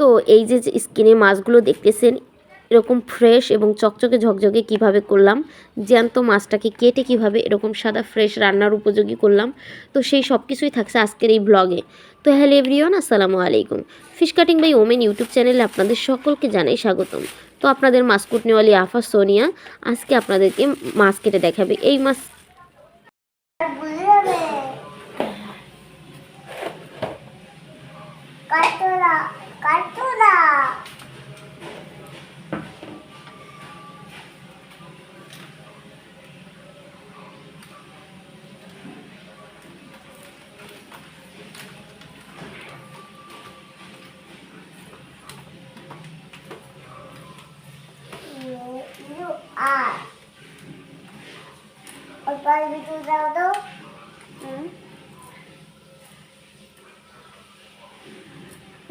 তো এই যে স্কিনে মাছগুলো দেখতেছেন, এরকম ফ্রেশ এবং চকচকে ঝকঝকে কীভাবে করলাম, জ্যান্ত মাছটাকে কেটে কীভাবে এরকম সাদা ফ্রেশ রান্নার উপযোগী করলাম, তো সেই সব কিছুই থাকছে আজকের এই ব্লগে তো হ্যালো এভরিওয়ান আসসালামু আলাইকুম। Fish cutting by women YouTube চ্যানেলে আপনাদের সকলকে জানাই স্বাগতম। তো আপনাদের মাছ কুটনিওয়ালি আফা সোনিয়া, আজকে আপনাদেরকে মাছ কেটে দেখাবে। এই মাছ আর ওই পাশ ভিতরে দাও তো।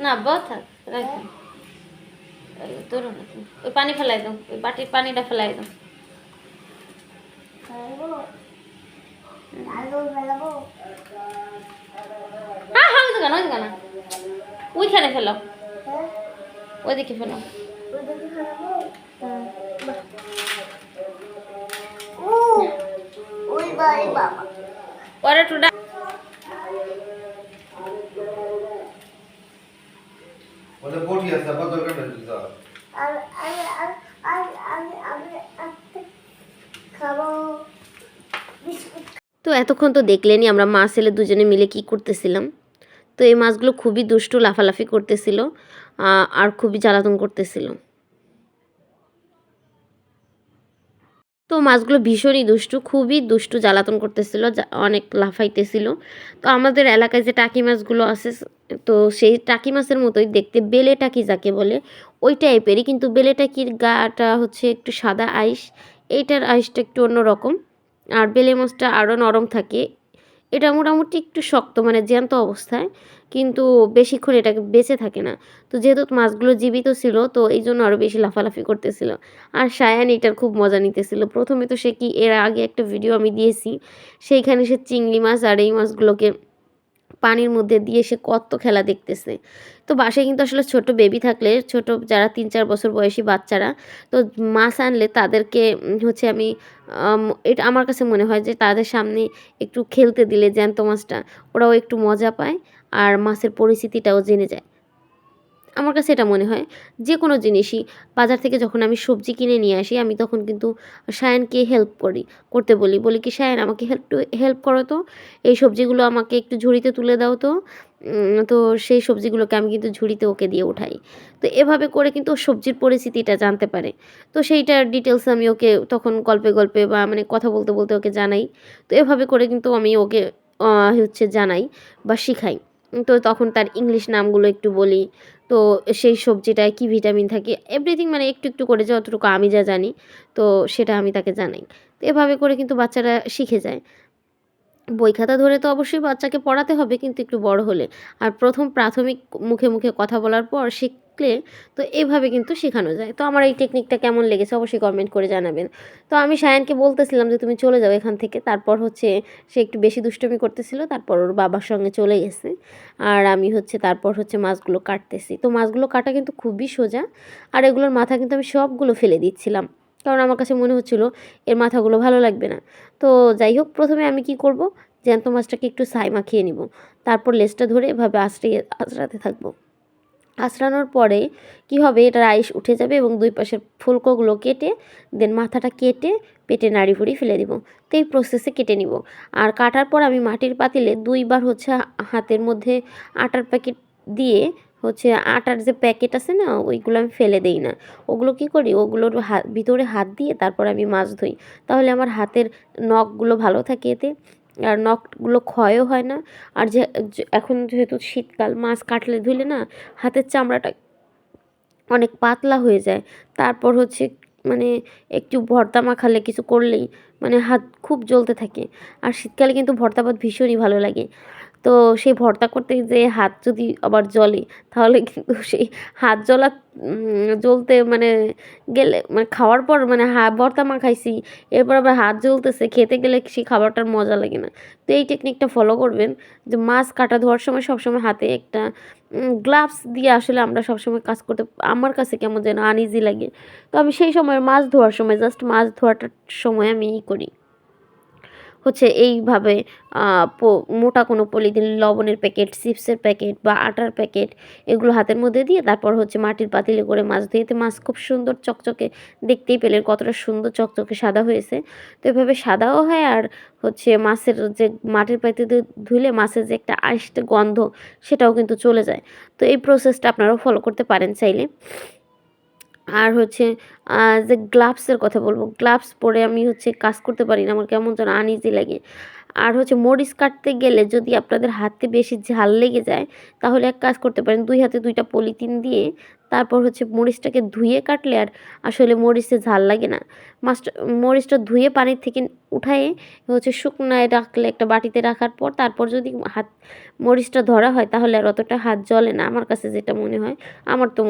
না বথ রাখো। তোর ওই পানি ফেলাই দাও ওই বাটির পানিটা ফেলাই দাও। হ্যাঁ হ্যাঁ ওই কেন ওই ওইখানে ফেলো। হ্যাঁ? ওইদিকে ফেলো। ফেলাবো? পরে একটু ডা- ওটা বটি আছে বিস্কুট তো এতক্ষণ তো দেখলেনি আমরা মা, ছেলে দুজনে মিলে কি করতেছিলাম। তো এই মাছগুলো খুবই দুষ্টু, লাফালাফি করতেছিল আর খুবই জ্বালাতন করতেছিল। তো মাছগুলো ভীষণই দুষ্টু, খুবই দুষ্টু জ্বালাতন করতেছিল অনেক লাফাইতেছিল। তো আমাদের এলাকায় যে টাকি মাছগুলো আছে, তো সেই টাকি মাছের মতোই দেখতে বেলে টাকি যাকে বলে, ওই টাইপেরই। কিন্তু বেলে টাকির গাটা হচ্ছে একটু সাদা আইস, এইটার আইসটা একটু অন্যরকম। আর বেলে মাছটা আরও নরম থাকে এটা মোটামুটি একটু শক্ত মানে জ্যান্ত অবস্থায়, কিন্তু বেশিক্ষণ এটাকে বেঁচে থাকে না। তো যেহেতু মাছগুলো জীবিত ছিল, তো এই জন্য আরও বেশি লাফালাফি করতেছিল। আর সায়ান এটার খুব মজা নিতেছিল। প্রথমে তো সে কি, এর আগে একটা ভিডিও আমি দিয়েছি, সেইখানে সে চিংড়ি মাছ আর এই মাছগুলোকে পানির মধ্যে দিয়ে সে কত খেলা দেখতেছে। তো বাসায় কিন্তু আসলে ছোট বেবি থাকলে, ছোট যারা তিন চার বছর বয়সী বাচ্চারা, তো মাছ আনলে তাদেরকে হচ্ছে আমি, এটা আমার কাছে মনে হয় যে তাদের সামনে একটু খেলতে দিলে জ্যান্ত মাছটা, ওরাও একটু মজা পায় আর মাছের পরিস্থিতিটাও জেনে যায়। আমার কাছে এটা মনে হয় যে কোনো জিনিসই। বাজার থেকে যখন আমি সবজি কিনে নিয়ে আসি, আমি তখন কিন্তু সায়ানকে হেল্প করি, করতে বলি বলি কি, সায়ান, আমাকে হেল্প হেল্প করো তো। এই সবজিগুলো আমাকে একটু ঝুড়িতে তুলে দাও তো। তো সেই সবজিগুলোকে আমি কিন্তু ঝুড়িতে ওকে দিয়ে উঠাই। তো এভাবে করে কিন্তু সবজির পরিস্থিতিটা জানতে পারে। তো সেইটার ডিটেলস আমি ওকে তখন গল্পে গল্পে বা মানে কথা বলতে বলতে ওকে জানাই। তো এভাবে করে কিন্তু আমি ওকে হচ্ছে জানাই বা শিখাই। তো তখন তার ইংলিশ নামগুলো একটু বলি। তো সেই সবজিটায় কি ভিটামিন থাকে এভরিথিং মানে একটু একটু করে যতটুকু আমি যা জানি, তো সেটা আমি তাকে জানাই। তো এভাবে করে কিন্তু বাচ্চারা শিখে যায়। বই খাতা ধরে তো অবশ্যই বাচ্চাকে পড়াতে হবে, কিন্তু একটু বড় হলে। আর প্রথম প্রাথমিক মুখে মুখে কথা বলার পর শিখলে তো এইভাবে কিন্তু শেখানো যায়। তো আমার এই টেকনিকটা কেমন লেগেছে অবশ্যই কমেন্ট করে জানাবেন। তো আমি সায়ানকে বলতেছিলাম যে, তুমি চলে যাও এখান থেকে। তারপর হচ্ছে সে একটু বেশি দুষ্টমি করতেছিল, তারপর ওর বাবার সঙ্গে চলে গেছে। আর আমি হচ্ছে তারপর হচ্ছে মাছগুলো কাটতেছি। তো মাছগুলো কাটা কিন্তু খুবই সোজা। আর এগুলোর মাথা কিন্তু আমি সবগুলো ফেলে দিচ্ছিলাম। কারণ আমার কাছে মনে হচ্ছিল এর মাথাগুলো ভালো লাগবে না। তো যাই হোক, প্রথমে আমি কি করব? জ্যান্ত মাছটাকে একটু ছাই মাখিয়ে নিব। তারপর লেজটা ধরে এভাবে আঁচড়িয়ে, আঁচড়াতে থাকব। আঁচড়ানোর পরে কি হবে এটা রাইস উঠে যাবে এবং দুই পাশের ফুলকোগুলো কেটে দেন মাথাটা কেটে পেটে নাড়ি ফুড়ি ফেলে দিব। তো এই প্রসেসে কেটে নিব। আর কাটার পর আমি মাটির পাতিলে দুইবার হচ্ছে হাতের মধ্যে আটার প্যাকেট দিয়ে হচ্ছে আটার যে প্যাকেট আছে না, ওইগুলো আমি ফেলে দেই না। ওগুলো কি করি? ওগুলোর হাত ভিতরে হাত দিয়ে তারপর আমি মাছ ধুই। তাহলে আমার হাতের নখগুলো ভালো থাকে এতে। আর নখগুলো ক্ষয়ও হয় না। আর যে এখন যেহেতু শীতকাল, মাছ কাটলে ধুলে না হাতের চামড়াটা অনেক পাতলা হয়ে যায়। তারপর হচ্ছে মানে একটু ভর্তা মাখালে কিছু করলেই মানে হাত খুব জ্বলতে থাকে। আর শীতকালে কিন্তু ভর্তা ভাত ভীষণই ভালো লাগে। তো সেই ভর্তা করতে যে হাত যদি আবার জ্বলে, তাহলে কিন্তু সেই হাত জ্বলা জ্বলতে মানে গেলে মানে খাওয়ার পর মানে হা, ভর্তা মা খাইছি এরপর আবার হাত জ্বলতেছে, খেতে গেলে সেই খাবারটার মজা লাগে না। তো এই টেকনিকটা ফলো করবেন, যে মাছ কাটা ধোয়ার সময় সবসময় হাতে একটা গ্লাভস দিয়ে আসলে আমরা সবসময় কাজ করতে, আমার কাছে কেমন যেন আনইজি লাগে। তো আমি সেই সময় মাছ ধোয়ার সময় জাস্ট মাছ ধোয়াটার সময় আমি ই করি। হচ্ছে এইভাবে মোটা কোনো পলিথিন, লবণের প্যাকেট, চিপসের প্যাকেট বা আটার প্যাকেট এগুলো হাতের মধ্যে দিয়ে তারপর হচ্ছে মাটির পাতিলে করে মাছ ধুয়েতে মাছ খুব সুন্দর চকচকে, দেখতেই পেলেন কতটা সুন্দর চকচকে সাদা হয়েছে। তো এভাবে সাদাও হয় আর হচ্ছে মাছের যে মাটির পাতিতে ধুলে মাছের যে একটা আষ্টে গন্ধ সেটাও কিন্তু চলে যায়। তো এই প্রসেসটা আপনারাও ফলো করতে পারেন চাইলে। আর হচ্ছে যে গ্লাভসের কথা বলব। গ্লাভস পরে আমি হচ্ছে কাজ করতে পারি না, আমার কেমন যেন আনইজি লাগে। আর হচ্ছে মরিচ কাটতে গেলে যদি আপনাদের হাতে বেশি ঝাল লেগে যায়, তাহলে এক কাজ করতে পারেন, দুই হাতে দুইটা পলিথিন দিয়ে তারপর হচ্ছে মরিচটাকে ধুয়ে কাটলে আর আসলে মরিচে ঝাল লাগে না। মাছটা, মরিচটা ধুয়ে পানির থেকে উঠায়ে হচ্ছে শুকনায় রাখলে একটা বাটিতে রাখার পর তারপর যদি হাত, মরিচটা ধরা হয় তাহলে আর অতটা হাত জ্বলে না আমার কাছে যেটা মনে হয়। আমার তো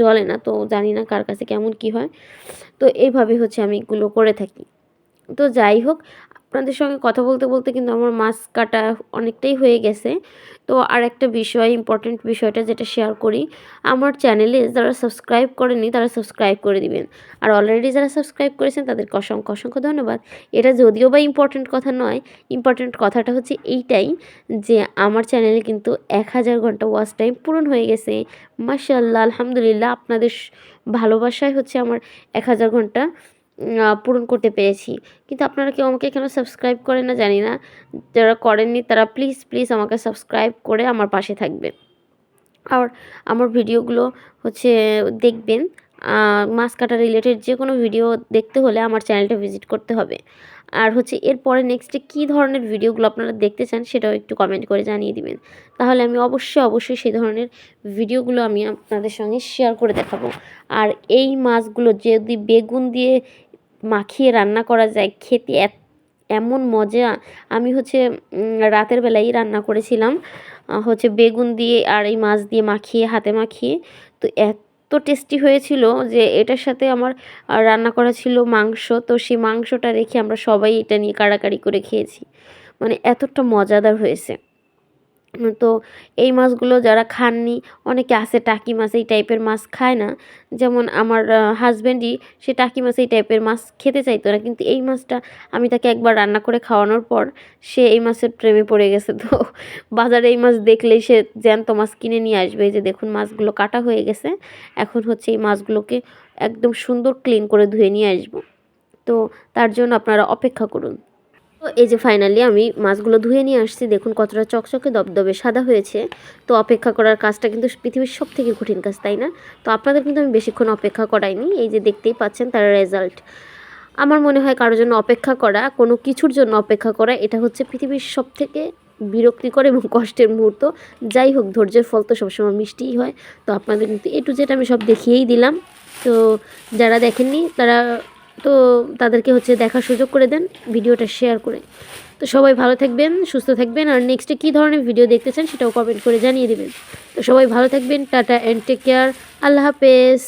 জ্বলে না তো জানি না কার কাছে কেমন কি হয়। তো এইভাবে হচ্ছে আমি এগুলো করে থাকি। তো যাই হোক আপনাদের সঙ্গে কথা বলতে বলতে কিন্তু আমার মাছ কাটা অনেকটাই হয়ে গেছে। তো আর একটা বিষয় ইম্পর্টেন্ট বিষয়টা যেটা শেয়ার করি, আমার চ্যানেলে যারা সাবস্ক্রাইব করেনি তারা সাবস্ক্রাইব করে দিবেন। আর অলরেডি যারা সাবস্ক্রাইব করেছেন, তাদেরকে অসংখ্য অসংখ্য ধন্যবাদ। এটা যদিও বা ইম্পর্টেন্ট কথা নয় ইম্পর্টেন্ট কথাটা হচ্ছে এইটাই যে আমার চ্যানেলে কিন্তু এক হাজার ঘণ্টা ওয়াচ টাইম পূরণ হয়ে গেছে। মাশাল্লাহ আলহামদুলিল্লাহ, আপনাদের ভালোবাসায় হচ্ছে আমার এক হাজার ঘণ্টা পূরণ করতে পেরেছি। কিন্তু আপনারা কেউ আমাকে কেন সাবস্ক্রাইব করেন না, জানি না। যারা করেননি, তারা প্লিজ প্লিজ আমাকে সাবস্ক্রাইব করে আমার পাশে থাকবেন। আর আমার ভিডিওগুলো হচ্ছে, দেখবেন। মাছ কাটা রিলেটেড যে কোনো ভিডিও দেখতে হলে আমার চ্যানেলটা ভিজিট করতে হবে। আর হচ্ছে এরপরে নেক্সটে কী ধরনের ভিডিওগুলো আপনারা দেখতে চান সেটাও একটু কমেন্ট করে জানিয়ে দিবেন। তাহলে আমি অবশ্যই অবশ্যই সেই ধরনের ভিডিওগুলো আমি আপনাদের সঙ্গে শেয়ার করে দেখাবো। আর এই মাছগুলো যদি বেগুন দিয়ে মাখিয়ে রান্না করা যায়, খেতে এত, এমন মজা। আমি হচ্ছে রাতের বেলায় রান্না করেছিলাম। হচ্ছে বেগুন দিয়ে আর এই মাছ দিয়ে মাখিয়ে, হাতে মাখিয়ে। তো এত টেস্টি হয়েছিল যে এটার সাথে আমার রান্না করা ছিল মাংস। তো সেই মাংসটা রেখে আমরা সবাই এটা নিয়ে কাড়াকাড়ি করে খেয়েছি। মানে এতটা মজাদার হয়েছে। তো এই মাছগুলো যারা খাননি, অনেকে আছে টাকি মাছ, এই টাইপের মাছ খায় না। যেমন আমার হাজব্যান্ডই সে টাকি মাছ, এই টাইপের মাছ খেতে চাইতো না। কিন্তু এই মাছটা আমি তাকে একবার রান্না করে খাওয়ানোর পর সে এই মাছের প্রেমে পড়ে গেছে। তো বাজারে এই মাছ দেখলেই সে জ্যান্ত মাছ কিনে নিয়ে আসবে। যে দেখুন মাছগুলো কাটা হয়ে গেছে। এখন হচ্ছে এই মাছগুলোকে একদম সুন্দর ক্লিন করে ধুয়ে নিয়ে আসব। তো তার জন্য আপনারা অপেক্ষা করুন। তো এই যে ফাইনালি আমি মাছগুলো ধুয়ে নিয়ে আসছি, দেখুন কতটা চকচকে দবদবে সাদা হয়েছে। তো অপেক্ষা করার কাজটা কিন্তু পৃথিবীর সব থেকে কঠিন কাজ, তাই না? তো আপনাদের কিন্তু আমি বেশিক্ষণ অপেক্ষা করাইনি, এই যে দেখতেই পাচ্ছেন তার রেজাল্ট আমার মনে হয় কারোর জন্য অপেক্ষা করা, কোনো কিছুর জন্য অপেক্ষা করা, এটা হচ্ছে পৃথিবীর সব থেকে বিরক্তিকর এবং কষ্টের মুহূর্ত। যাই হোক, ধৈর্যের ফল তো সবসময় মিষ্টিই হয়। তো আপনাদের কিন্তু এ টু জেড আমি সব দেখিয়েই দিলাম। তো যারা দেখেননি, তারা তো তাদেরকে হচ্ছে দেখার সুযোগ করে দেন, ভিডিওটা শেয়ার করে। তো সবাই ভালো থাকবেন, সুস্থ থাকবেন, আর নেক্সটে কী ধরনের ভিডিও দেখতে চান সেটাও কমেন্ট করে জানিয়ে দেবেন। তো সবাই ভালো থাকবেন, টাটা অ্যান্ড টেক কেয়ার আল্লাহ হাফেজ।